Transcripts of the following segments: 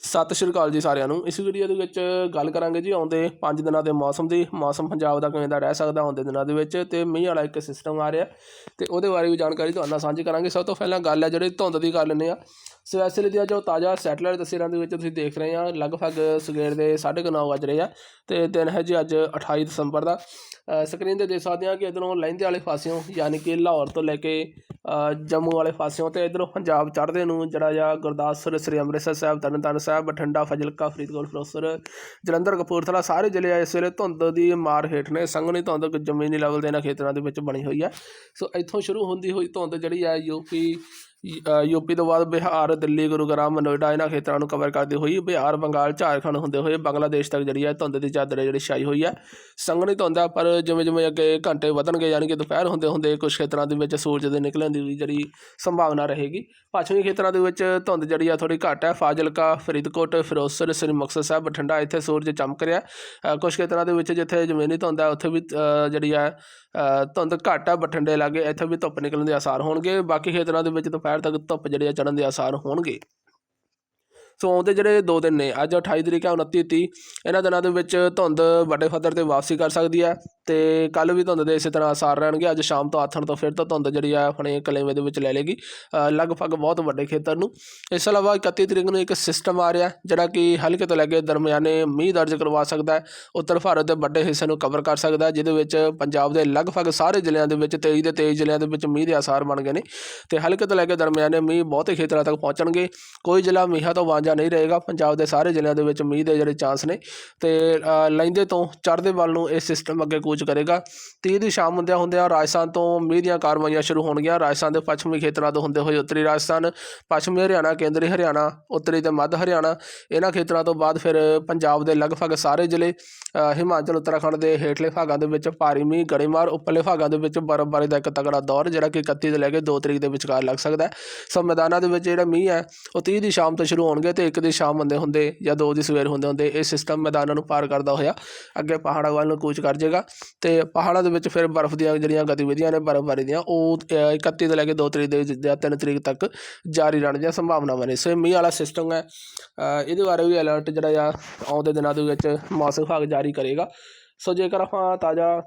ਸਤਿ ਸ਼੍ਰੀ ਅਕਾਲ ਜੀ ਸਾਰਿਆਂ ਨੂੰ। ਇਸ ਵੀਡੀਓ ਦੇ ਵਿੱਚ ਗੱਲ ਕਰਾਂਗੇ ਜੀ ਆਉਂਦੇ 5 ਦਿਨਾਂ ਦੇ ਮੌਸਮ ਦੀ। ਮੌਸਮ ਪੰਜਾਬ ਦਾ ਕਿਵੇਂ ਦਾ ਰਹਿ ਸਕਦਾ ਆਉਂਦੇ ਦਿਨਾਂ ਦੇ ਵਿੱਚ ਤੇ ਮੀਂਹ ਵਾਲਾ ਇੱਕ ਸਿਸਟਮ ਆ ਰਿਹਾ। ਤੇ ਉਹਦੇ ਬਾਰੇ ਵੀ ਜਾਣਕਾਰੀ ਤੁਹਾਡੇ ਨਾਲ ਸਾਂਝੀ ਕਰਾਂਗੇ। ਸਭ ਤੋਂ ਪਹਿਲਾਂ ਗੱਲ ਹੈ ਜਿਹੜੀ ਧੁੰਦ ਦੀ ਕਰ ਲੈਂਦੇ ਆ ਸੋ ਇਸ ਵੇਲੇ ਦੀਆਂ ਜੋ ਤਾਜ਼ਾ ਸੈਟਲਾਈਟ ਤਸਵੀਰਾਂ ਦੇ ਵਿੱਚ ਤੁਸੀਂ ਦੇਖ ਰਹੇ ਆ ਲਗਭਗ ਸਵੇਰ ਦੇ 9:30 ਵੱਜ ਰਹੇ ਆ ਤੇ ਦਿਨ ਹੈ ਜੀ ਅੱਜ 28 ਦਸੰਬਰ ਦਾ। ਸਕਰੀਨ ਤੇ ਦੇਖ ਸਕਦੇ ਆ ਕਿ ਇਧਰੋਂ ਲਹਿੰਦੇ ਵਾਲੇ ਪਾਸਿਓਂ ਯਾਨੀ ਕਿ ਲਾਹੌਰ ਤੋਂ ਲੈ ਕੇ ਜੰਮੂ ਵਾਲੇ ਪਾਸਿਓਂ ਅਤੇ ਇਧਰੋਂ ਪੰਜਾਬ ਚੜ੍ਹਦੇ ਨੂੰ ਜਿਹੜਾ ਜਾਂ ਗੁਰਦਾਸਪੁਰ ਸ੍ਰੀ ਅੰਮ੍ਰਿਤਸਰ ਸਾਹਿਬ ਤਰਨਤਾਰਨ ਸਾਹਿਬ ਬਠਿੰਡਾ ਫਜ਼ਿਲਕਾ ਫਰੀਦਕੋਟ ਫਿਰੋਜ਼ਪੁਰ ਜਲੰਧਰ ਕਪੂਰਥਲਾ ਸਾਰੇ ਜ਼ਿਲ੍ਹੇ ਆ ਇਸ ਵੇਲੇ ਧੁੰਦ ਦੀ ਮਾਰ ਹੇਠ ਨੇ। ਸੰਘਣੀ ਧੁੰਦ ਜ਼ਮੀਨੀ ਲੈਵਲ ਦੇ ਇਹਨਾਂ ਖੇਤਰਾਂ ਦੇ ਵਿੱਚ ਬਣੀ ਹੋਈ ਹੈ। ਸੋ ਇੱਥੋਂ ਸ਼ੁਰੂ ਹੁੰਦੀ ਹੋਈ ਧੁੰਦ ਜਿਹੜੀ ਹੈ ਯੂਪੀ ਅ, ਯੂਪੀ ਤੋਂ ਬਾਅਦ ਬਿਹਾਰ ਦਿੱਲੀ ਗੁਰੂਗ੍ਰਾਮ ਨੋਇਡਾ ਇਹਨਾਂ ਖੇਤਰਾਂ ਨੂੰ ਕਵਰ ਕਰਦੀ ਹੋਈ ਬਿਹਾਰ ਬੰਗਾਲ ਝਾਰਖੰਡ ਹੁੰਦੇ ਹੋਏ ਬੰਗਲਾਦੇਸ਼ ਤੱਕ ਜਿਹੜੀ ਹੈ ਧੁੰਦ ਦੀ ਚਾਦਰ ਹੈ ਜਿਹੜੀ ਛਾਈ ਹੋਈ ਹੈ। ਸੰਘਣੀ ਧੁੰਦ ਹੈ ਪਰ ਜਿਵੇਂ ਜਿਵੇਂ ਅੱਗੇ ਘੰਟੇ ਵਧਣਗੇ ਯਾਨੀ ਕਿ ਦੁਪਹਿਰ ਹੁੰਦੇ ਹੁੰਦੇ ਕੁਝ ਖੇਤਰਾਂ ਦੇ ਵਿੱਚ ਸੂਰਜ ਦੇ ਨਿਕਲਣ ਦੀ ਜਿਹੜੀ ਸੰਭਾਵਨਾ ਰਹੇਗੀ। ਪੱਛਮੀ ਖੇਤਰਾਂ ਦੇ ਵਿੱਚ ਧੁੰਦ ਜਿਹੜੀ ਆ ਥੋੜੀ ਘੱਟ ਹੈ। ਫਾਜ਼ਿਲਕਾ ਫਰੀਦਕੋਟ ਫਿਰੋਜ਼ਪੁਰ ਸ੍ਰੀ ਮੁਕਤਸਰ ਸਾਹਿਬ ਬਠਿੰਡਾ ਇੱਥੇ ਸੂਰਜ ਚਮਕ ਰਿਹਾ। ਅ, ਕੁਝ ਖੇਤਰਾਂ ਦੇ ਵਿੱਚ ਜਿੱਥੇ ਜ਼ਮੀਨੀ ਧੁੰਦ ਹੈ ਉੱਥੇ ਵੀ ਜਿਹੜੀ ਹੈ ਧੁੰਦ ਘੱਟ ਹੈ ਬਠਿੰਡੇ ਲਾਗੇ ਇੱਥੇ ਵੀ ਧੁੱਪ ਨਿਕਲਣ ਦੇ ਆਸਾਰ ਹੋਣਗੇ। ਬਾਕੀ ਖੇਤਰਾਂ ਦੇ ਵਿੱਚ ਦੁਪਹਿਰ ਤੱਕ ਧੁੱਪ ਜਿਹੜੀ ਆ ਚੜ੍ਹਨ ਦੇ ਆਸਾਰ ਹੋਣਗੇ। ਸੋ ਆਉਂਦੇ ਜਿਹੜੇ ਦੋ ਦਿਨ ਨੇ, ਅੱਜ 28 ਤਰੀਕ ਹੈ 29 30 ਇਹਨਾਂ ਦਿਨਾਂ ਦੇ ਵਿੱਚ ਧੁੰਦ ਵੱਡੇ ਪੱਧਰ ਤੇ ਵਾਪਸੀ ਕਰ ਸਕਦੀ ਹੈ। ਤੇ ਕੱਲ ਵੀ ਧੁੰਦ ਦੇ ਇਸੇ ਤਰ੍ਹਾਂ ਆਸਾਰ ਰਹਿਣਗੇ। ਅੱਜ ਸ਼ਾਮ ਤੋਂ ਆਥਣ ਤੋਂ ਫਿਰ ਤਾਂ ਧੁੰਦ ਜਿਹੜੀ ਆ ਆਪਣੇ ਕਲੇਵੇਂ ਦੇ ਵਿੱਚ ਲੈ ਲੇਗੀ। ਲਗਭਗ ਬਹੁਤ ਵੱਡੇ ਖੇਤਰ ਨੂੰ। ਇਸ ਤੋਂ ਇਲਾਵਾ 31 ਤਰੀਕ ਨੂੰ ਇੱਕ ਸਿਸਟਮ ਆ ਰਿਹਾ ਜਿਹੜਾ ਕਿ ਹਲਕੇ ਤੋਂ ਲੈ ਕੇ ਦਰਮਿਆਨੇ ਮੀਂਹ ਦਰਜ ਕਰਵਾ ਸਕਦਾ ਹੈ। ਉੱਤਰ ਭਾਰਤ ਦੇ ਵੱਡੇ ਹਿੱਸੇ ਨੂੰ ਕਵਰ ਕਰ ਸਕਦਾ ਹੈ ਜਿਹਦੇ ਵਿੱਚ ਪੰਜਾਬ ਦੇ ਲਗਭਗ ਸਾਰੇ ਜ਼ਿਲ੍ਹਿਆਂ ਦੇ ਵਿੱਚ 23 ਦੇ 23 ਜ਼ਿਲ੍ਹਿਆਂ ਦੇ ਵਿੱਚ ਮੀਂਹ ਦੇ ਆਸਾਰ ਬਣ ਗਏ ਨੇ। ਤੇ ਹਲਕੇ ਤੋਂ ਲੈ ਕੇ ਦਰਮਿਆਨੇ ਮੀਂਹ ਬਹੁਤੇ ਖੇਤਰਾਂ ਤੱਕ ਪਹੁੰਚਣਗੇ। ਕੋਈ ਜ਼ਿਲ੍ਹਾ ਮੀਂਹਾਂ ਤੋਂ ਵਾਂਝਾ ਨਹੀਂ ਰਹੇਗਾ। ਪੰਜਾਬ ਦੇ ਸਾਰੇ ਜ਼ਿਲ੍ਹਿਆਂ ਦੇ ਵਿੱਚ ਮੀਂਹ ਦੇ ਜਿਹੜੇ ਚਾਂਸ ਨੇ। ਤੇ ਅ, ਲਹਿੰਦੇ ਤੋਂ ਚੜ੍ਹਦੇ ਵੱਲ ਨੂੰ ਇਹ ਸਿਸਟਮ ਅੱਗੇ ਕੁਝ ਕੂਚ ਕਰੇਗਾ। 30 ਦੀ ਸ਼ਾਮ ਹੁੰਦਿਆਂ ਹੁੰਦਿਆਂ ਰਾਜਸਥਾਨ ਤੋਂ ਮੀਂਹ ਦੀਆਂ ਕਾਰਵਾਈਆਂ ਸ਼ੁਰੂ ਹੋਣਗੀਆਂ। ਰਾਜਸਥਾਨ ਦੇ ਪੱਛਮੀ ਖੇਤਰਾਂ ਤੋਂ ਹੁੰਦੇ ਹੋਏ ਉੱਤਰੀ ਰਾਜਸਥਾਨ, ਪੱਛਮੀ ਹਰਿਆਣਾ, ਕੇਂਦਰੀ ਹਰਿਆਣਾ, ਉੱਤਰੀ ਤੇ ਮੱਧ ਹਰਿਆਣਾ, ਇਹਨਾਂ ਖੇਤਰਾਂ ਤੋਂ ਬਾਅਦ ਫਿਰ ਪੰਜਾਬ ਦੇ ਲਗਭਗ ਸਾਰੇ ਜ਼ਿਲ੍ਹੇ ਹਿਮਾਚਲ, ਉੱਤਰਾਖੰਡ ਦੇ ਹੇਠਲੇ ਭਾਗਾਂ ਦੇ ਵਿੱਚ ਭਾਰੀ ਮੀਂਹ ਗੜੇਮਾਰ ਉੱਪਰਲੇ ਭਾਗਾਂ ਦੇ ਵਿੱਚ ਬਰਫ਼ਬਾਰੀ ਦਾ ਇੱਕ ਤਗੜਾ ਦੌਰ, ਜਿਹੜਾ ਕਿ 31 ਤੋਂ ਲੈ ਕੇ 2 ਤਰੀਕ ਦੇ ਵਿਚਕਾਰ ਲੱਗ ਸਕਦਾ ਹੈ। ਸੋ ਮੈਦਾਨਾਂ ਦੇ ਵਿੱਚ ਜਿਹੜਾ ਮੀਂਹ ਹੈ, ਉਹ 30 ਦੀ ਸ਼ਾਮ ਤੋਂ ਸ਼ੁਰੂ ਹੋਣਗੇ ਤੇ 1 ਦੀ ਸ਼ਾਮ ਹੁੰਦੇ ਹੁੰਦੇ ਜਾਂ 2 ਦੀ ਸਵੇਰ ਹੁੰਦੇ ਹੁੰਦੇ ਇਹ ਸਿਸਟਮ ਮੈਦਾਨਾਂ ਨੂੰ ਪਾਰ ਕਰਦਾ ਹੋਇਆ। ਅੱਗੇ ਪਹਾੜਾਂ ਵੱਲ ਨੂੰ ਕੂਚ ਕਰ ਜਾਏਗਾ। ਅਤੇ ਪਹਾੜਾਂ ਦੇ ਵਿੱਚ ਫਿਰ ਬਰਫ਼ ਦੀਆਂ ਜਿਹੜੀਆਂ ਗਤੀਵਿਧੀਆਂ ਨੇ ਬਰਫ਼ਬਾਰੀ ਦੀਆਂ, ਉਹ ਇਕੱਤੀ ਤੋਂ ਲੈ ਕੇ ਦੋ ਤਰੀਕ ਦੇ ਜਾਂ ਤਿੰਨ ਤਰੀਕ ਤੱਕ ਜਾਰੀ ਰਹਿਣ ਦੀਆਂ ਸੰਭਾਵਨਾਵਾਂ ਨੇ ਸੋ ਇਹ ਮੀਂਹ ਵਾਲਾ ਸਿਸਟਮ ਹੈ। ਇਹਦੇ ਬਾਰੇ ਵੀ ਅਲਰਟ ਜਿਹੜਾ ਆ ਆਉਂਦੇ ਦਿਨਾਂ ਦੇ ਵਿੱਚ ਮੌਸਮ ਵਿਭਾਗ ਜਾਰੀ ਕਰੇਗਾ। ਸੋ ਜੇਕਰ ਆਪਾਂ ਤਾਜ਼ਾ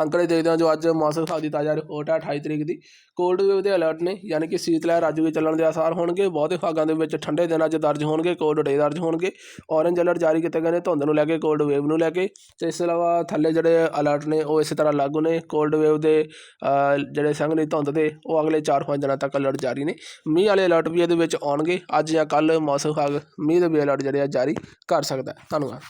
ਅੰਕੜੇ ਦੇਖਦੇ ਹਾਂ ਜੋ ਅੱਜ ਮੌਸਮ ਵਿਭਾਗ ਦੀ ਤਾਜ਼ਾ ਰਿਪੋਰਟ ਹੈ 28 ਤਰੀਕ ਦੀ। ਕੋਲਡ ਵੇਵ ਦੇ ਅਲਰਟ ਨੇ, ਯਾਨੀ ਕਿ ਸੀਤ ਲਹਿਰ ਅੱਜ ਵੀ ਚੱਲਣ ਦੇ ਆਸਾਰ ਹੋਣਗੇ। ਬਹੁਤੇ ਭਾਗਾਂ ਦੇ ਵਿੱਚ ਠੰਡੇ ਦਿਨਾਂ 'ਚ ਦਰਜ ਹੋਣਗੇ ਕੋਲਡ ਡੇ ਦਰਜ ਹੋਣਗੇ। ਔਰੇਂਜ ਅਲਰਟ ਜਾਰੀ ਕੀਤੇ ਗਏ ਨੇ ਧੁੰਦ ਨੂੰ ਲੈ ਕੇ ਕੋਲਡ ਵੇਵ ਨੂੰ ਲੈ ਕੇ। ਤੇ ਇਸ ਤੋਂ ਇਲਾਵਾ ਥੱਲੇ ਜਿਹੜੇ ਅਲਰਟ ਨੇ, ਉਹ ਇਸੇ ਤਰ੍ਹਾਂ ਲਾਗੂ ਨੇ। ਕੋਲਡ ਵੇਵ ਦੇ ਜਿਹੜੇ ਸੰਘ ਨੇ ਧੁੰਦ ਦੇ, ਉਹ ਅਗਲੇ 4-5 ਦਿਨਾਂ ਤੱਕ ਅਲਰਟ ਜਾਰੀ ਨੇ। ਮੀਂਹ ਵਾਲੇ ਅਲਰਟ ਵੀ ਇਹਦੇ ਵਿੱਚ ਆਉਣਗੇ। ਅੱਜ ਜਾਂ ਕੱਲ ਮੌਸਮ ਵਿਭਾਗ ਮੀਂਹ ਦੇ ਵੀ ਅਲਰਟ ਜਿਹੜੇ ਆ ਜਾਰੀ ਕਰ ਸਕਦਾ ਧੰਨਵਾਦ।